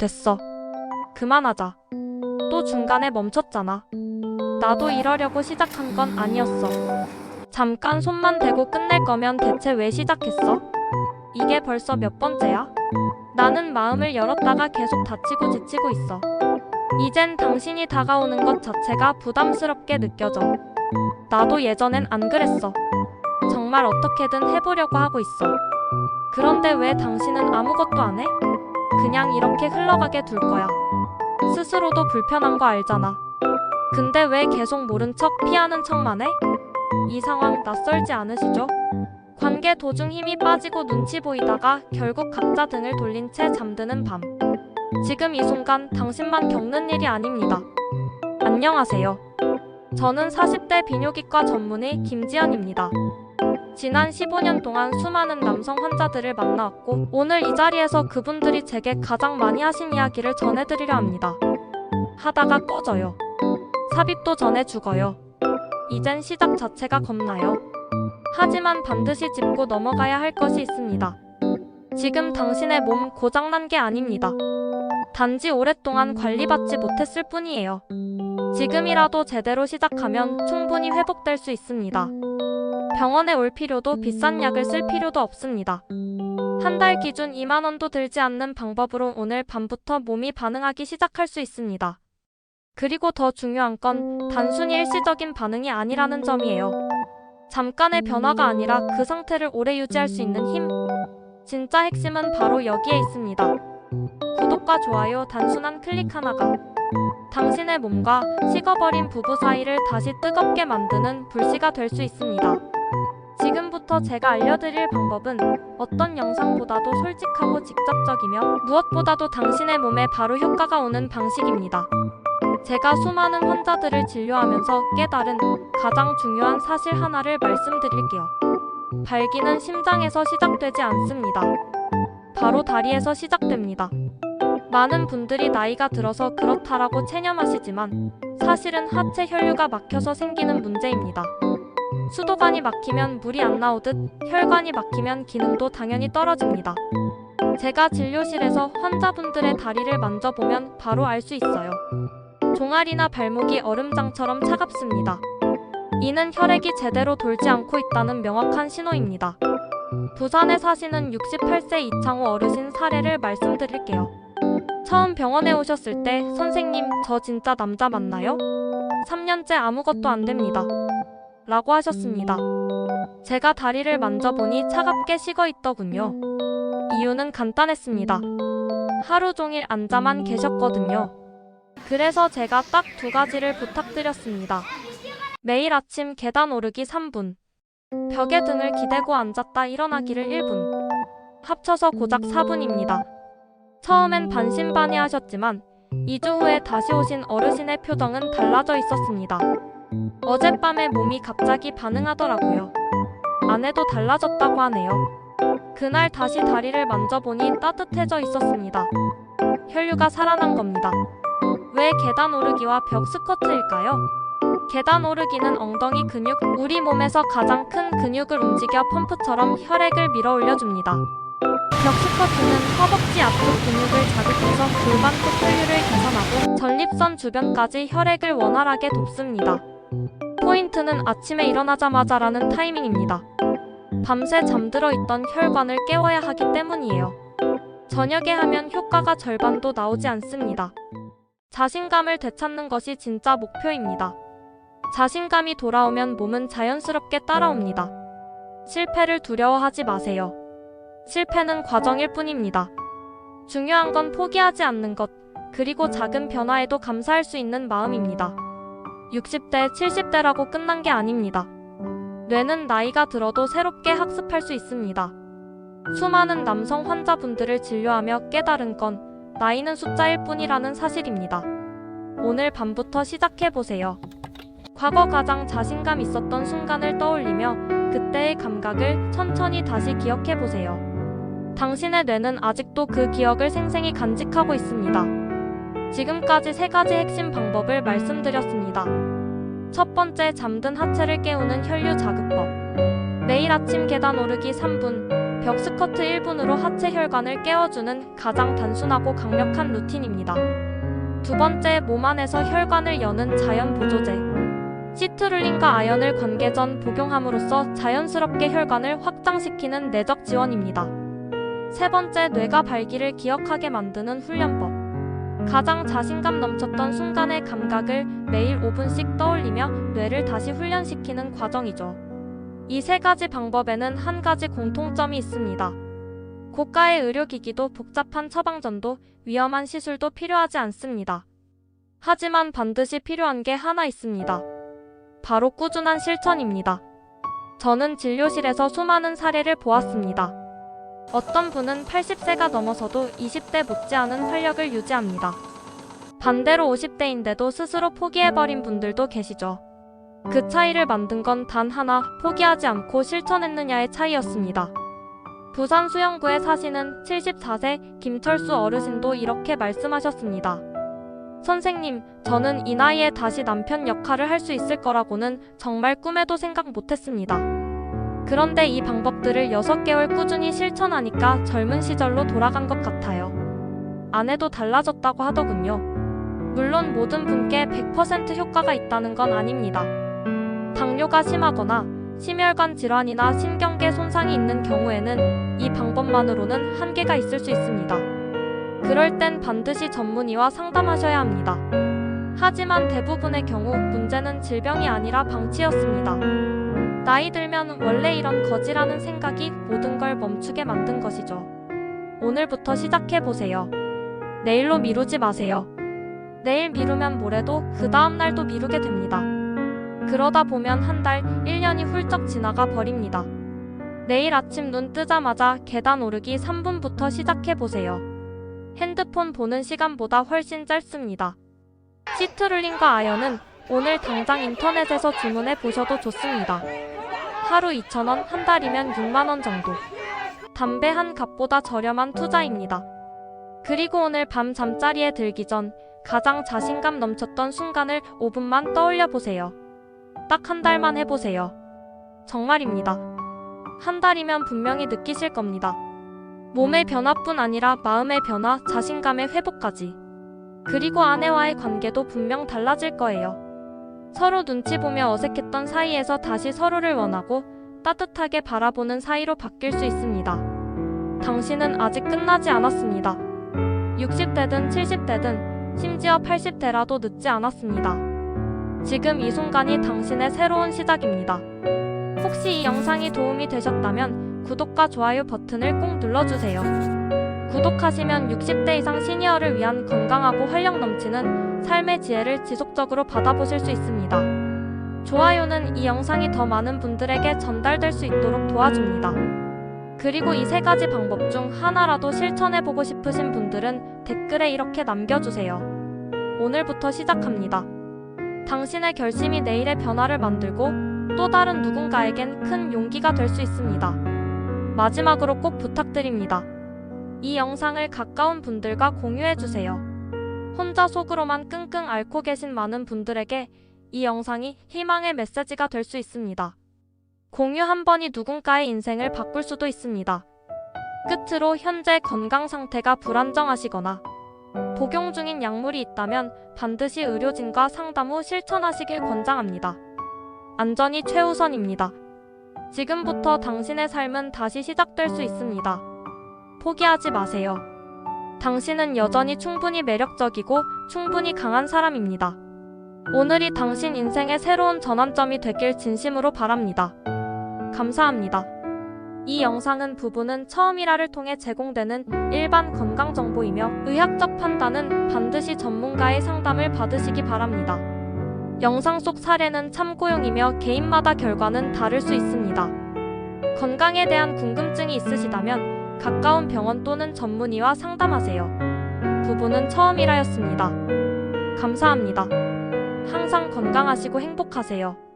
됐어. 그만하자. 또 중간에 멈췄잖아. 나도 이러려고 시작한 건 아니었어. 잠깐 손만 대고 끝낼 거면 대체 왜 시작했어? 이게 벌써 몇 번째야? 나는 마음을 열었다가 계속 닫히고 지치고 있어. 이젠 당신이 다가오는 것 자체가 부담스럽게 느껴져. 나도 예전엔 안 그랬어. 정말 어떻게든 해보려고 하고 있어. 그런데 왜 당신은 아무것도 안 해? 그냥 이렇게 흘러가게 둘 거야. 스스로도 불편한 거 알잖아. 근데 왜 계속 모른 척 피하는 척만 해? 이 상황 낯설지 않으시죠? 관계 도중 힘이 빠지고 눈치 보이다가 결국 각자 등을 돌린 채 잠드는 밤. 지금 이 순간 당신만 겪는 일이 아닙니다. 안녕하세요. 저는 40대 비뇨기과 전문의 김지연입니다. 지난 15년 동안 수많은 남성 환자들을 만나왔고 오늘 이 자리에서 그분들이 제게 가장 많이 하신 이야기를 전해드리려 합니다. 하다가 꺼져요. 삽입도 전에 죽어요. 이젠 시작 자체가 겁나요. 하지만 반드시 짚고 넘어가야 할 것이 있습니다. 지금 당신의 몸 고장난 게 아닙니다. 단지 오랫동안 관리받지 못했을 뿐이에요. 지금이라도 제대로 시작하면 충분히 회복될 수 있습니다. 병원에 올 필요도 비싼 약을 쓸 필요도 없습니다. 한 달 기준 2만 원도 들지 않는 방법으로 오늘 밤부터 몸이 반응하기 시작할 수 있습니다. 그리고 더 중요한 건 단순히 일시적인 반응이 아니라는 점이에요. 잠깐의 변화가 아니라 그 상태를 오래 유지할 수 있는 힘. 진짜 핵심은 바로 여기에 있습니다. 구독과 좋아요 단순한 클릭 하나가 당신의 몸과 식어버린 부부 사이를 다시 뜨겁게 만드는 불씨가 될 수 있습니다. 지금부터 제가 알려드릴 방법은 어떤 영상보다도 솔직하고 직접적이며 무엇보다도 당신의 몸에 바로 효과가 오는 방식입니다. 제가 수많은 환자들을 진료하면서 깨달은 가장 중요한 사실 하나를 말씀드릴게요. 발기는 심장에서 시작되지 않습니다. 바로 다리에서 시작됩니다. 많은 분들이 나이가 들어서 그렇다라고 체념하시지만 사실은 하체 혈류가 막혀서 생기는 문제입니다. 수도관이 막히면 물이 안 나오듯 혈관이 막히면 기능도 당연히 떨어집니다. 제가 진료실에서 환자분들의 다리를 만져보면 바로 알 수 있어요. 종아리나 발목이 얼음장처럼 차갑습니다. 이는 혈액이 제대로 돌지 않고 있다는 명확한 신호입니다. 부산에 사시는 68세 이창호 어르신 사례를 말씀드릴게요. 처음 병원에 오셨을 때 선생님 저 진짜 남자 맞나요? 3년째 아무것도 안 됩니다. 라고 하셨습니다. 제가 다리를 만져보니 차갑게 식어 있더군요. 이유는 간단했습니다. 하루 종일 앉아만 계셨거든요. 그래서 제가 딱 두 가지를 부탁드렸습니다. 매일 아침 계단 오르기 3분, 벽에 등을 기대고 앉았다 일어나기를 1분, 합쳐서 고작 4분입니다. 처음엔 반신반의하셨지만 2주 후에 다시 오신 어르신의 표정은 달라져 있었습니다. 어젯밤에 몸이 갑자기 반응하더라고요. 아내도 달라졌다고 하네요. 그날 다시 다리를 만져보니 따뜻해져 있었습니다. 혈류가 살아난 겁니다. 왜 계단 오르기와 벽 스쿼트일까요? 계단 오르기는 엉덩이 근육, 우리 몸에서 가장 큰 근육을 움직여 펌프처럼 혈액을 밀어 올려줍니다. 벽 스쿼트는 허벅지 앞쪽 근육을 자극해서 골반 쪽 혈류를 개선하고 전립선 주변까지 혈액을 원활하게 돕습니다. 포인트는 아침에 일어나자마자라는 타이밍입니다. 밤새 잠들어 있던 혈관을 깨워야 하기 때문이에요. 저녁에 하면 효과가 절반도 나오지 않습니다. 자신감을 되찾는 것이 진짜 목표입니다. 자신감이 돌아오면 몸은 자연스럽게 따라옵니다. 실패를 두려워하지 마세요. 실패는 과정일 뿐입니다. 중요한 건 포기하지 않는 것, 그리고 작은 변화에도 감사할 수 있는 마음입니다. 60대, 70대라고 끝난 게 아닙니다. 뇌는 나이가 들어도 새롭게 학습할 수 있습니다. 수많은 남성 환자분들을 진료하며 깨달은 건 나이는 숫자일 뿐이라는 사실입니다. 오늘 밤부터 시작해보세요. 과거 가장 자신감 있었던 순간을 떠올리며 그때의 감각을 천천히 다시 기억해보세요. 당신의 뇌는 아직도 그 기억을 생생히 간직하고 있습니다. 지금까지 세 가지 핵심 방법을 말씀드렸습니다. 첫 번째, 잠든 하체를 깨우는 혈류 자극법. 매일 아침 계단 오르기 3분, 벽스커트 1분으로 하체 혈관을 깨워주는 가장 단순하고 강력한 루틴입니다. 두 번째, 몸 안에서 혈관을 여는 자연 보조제. 시트룰린과 아연을 관계 전 복용함으로써 자연스럽게 혈관을 확장시키는 내적 지원입니다. 세 번째, 뇌가 발기를 기억하게 만드는 훈련법. 가장 자신감 넘쳤던 순간의 감각을 매일 5분씩 떠올리며 뇌를 다시 훈련시키는 과정이죠. 이 세 가지 방법에는 한 가지 공통점이 있습니다. 고가의 의료기기도 복잡한 처방전도 위험한 시술도 필요하지 않습니다. 하지만 반드시 필요한 게 하나 있습니다. 바로 꾸준한 실천입니다. 저는 진료실에서 수많은 사례를 보았습니다. 어떤 분은 80세가 넘어서도 20대 못지않은 활력을 유지합니다. 반대로 50대인데도 스스로 포기해버린 분들도 계시죠. 그 차이를 만든 건 단 하나 포기하지 않고 실천했느냐의 차이였습니다. 부산 수영구에 사시는 74세 김철수 어르신도 이렇게 말씀하셨습니다. 선생님, 저는 이 나이에 다시 남편 역할을 할 수 있을 거라고는 정말 꿈에도 생각 못했습니다. 그런데 이 방법들을 6개월 꾸준히 실천하니까 젊은 시절로 돌아간 것 같아요. 아내도 달라졌다고 하더군요. 물론 모든 분께 100% 효과가 있다는 건 아닙니다. 당뇨가 심하거나 심혈관 질환이나 신경계 손상이 있는 경우에는 이 방법만으로는 한계가 있을 수 있습니다. 그럴 땐 반드시 전문의와 상담하셔야 합니다. 하지만 대부분의 경우 문제는 질병이 아니라 방치였습니다. 나이 들면 원래 이런 거지라는 생각이 모든 걸 멈추게 만든 것이죠. 오늘부터 시작해 보세요. 내일로 미루지 마세요. 내일 미루면 모레도 그 다음 날도 미루게 됩니다. 그러다 보면 한 달, 1년이 훌쩍 지나가 버립니다. 내일 아침 눈 뜨자마자 계단 오르기 3분부터 시작해 보세요. 핸드폰 보는 시간보다 훨씬 짧습니다. 시트룰린과 아연은 오늘 당장 인터넷에서 주문해 보셔도 좋습니다. 하루 2,000원, 한 달이면 6만원 정도. 담배 한 갑보다 저렴한 투자입니다. 그리고 오늘 밤 잠자리에 들기 전 가장 자신감 넘쳤던 순간을 5분만 떠올려 보세요. 딱 한 달만 해보세요. 정말입니다. 한 달이면 분명히 느끼실 겁니다. 몸의 변화뿐 아니라 마음의 변화, 자신감의 회복까지. 그리고 아내와의 관계도 분명 달라질 거예요. 서로 눈치 보며 어색했던 사이에서 다시 서로를 원하고 따뜻하게 바라보는 사이로 바뀔 수 있습니다. 당신은 아직 끝나지 않았습니다. 60대든 70대든 심지어 80대라도 늦지 않았습니다. 지금 이 순간이 당신의 새로운 시작입니다. 혹시 이 영상이 도움이 되셨다면 구독과 좋아요 버튼을 꼭 눌러주세요. 구독하시면 60대 이상 시니어를 위한 건강하고 활력 넘치는 삶의 지혜를 지속적으로 받아보실 수 있습니다. 좋아요는 이 영상이 더 많은 분들에게 전달될 수 있도록 도와줍니다. 그리고 이 세 가지 방법 중 하나라도 실천해보고 싶으신 분들은 댓글에 이렇게 남겨주세요. 오늘부터 시작합니다. 당신의 결심이 내일의 변화를 만들고 또 다른 누군가에겐 큰 용기가 될 수 있습니다. 마지막으로 꼭 부탁드립니다. 이 영상을 가까운 분들과 공유해주세요. 혼자 속으로만 끙끙 앓고 계신 많은 분들에게 이 영상이 희망의 메시지가 될 수 있습니다. 공유 한 번이 누군가의 인생을 바꿀 수도 있습니다. 끝으로 현재 건강 상태가 불안정하시거나 복용 중인 약물이 있다면 반드시 의료진과 상담 후 실천하시길 권장합니다. 안전이 최우선입니다. 지금부터 당신의 삶은 다시 시작될 수 있습니다. 포기하지 마세요. 당신은 여전히 충분히 매력적이고 충분히 강한 사람입니다. 오늘이 당신 인생의 새로운 전환점이 되길 진심으로 바랍니다. 감사합니다. 이 영상은 부부는 처음이라를 통해 제공되는 일반 건강 정보이며 의학적 판단은 반드시 전문가의 상담을 받으시기 바랍니다. 영상 속 사례는 참고용이며 개인마다 결과는 다를 수 있습니다. 건강에 대한 궁금증이 있으시다면 가까운 병원 또는 전문의와 상담하세요. 부부는 처음이라였습니다. 감사합니다. 항상 건강하시고 행복하세요.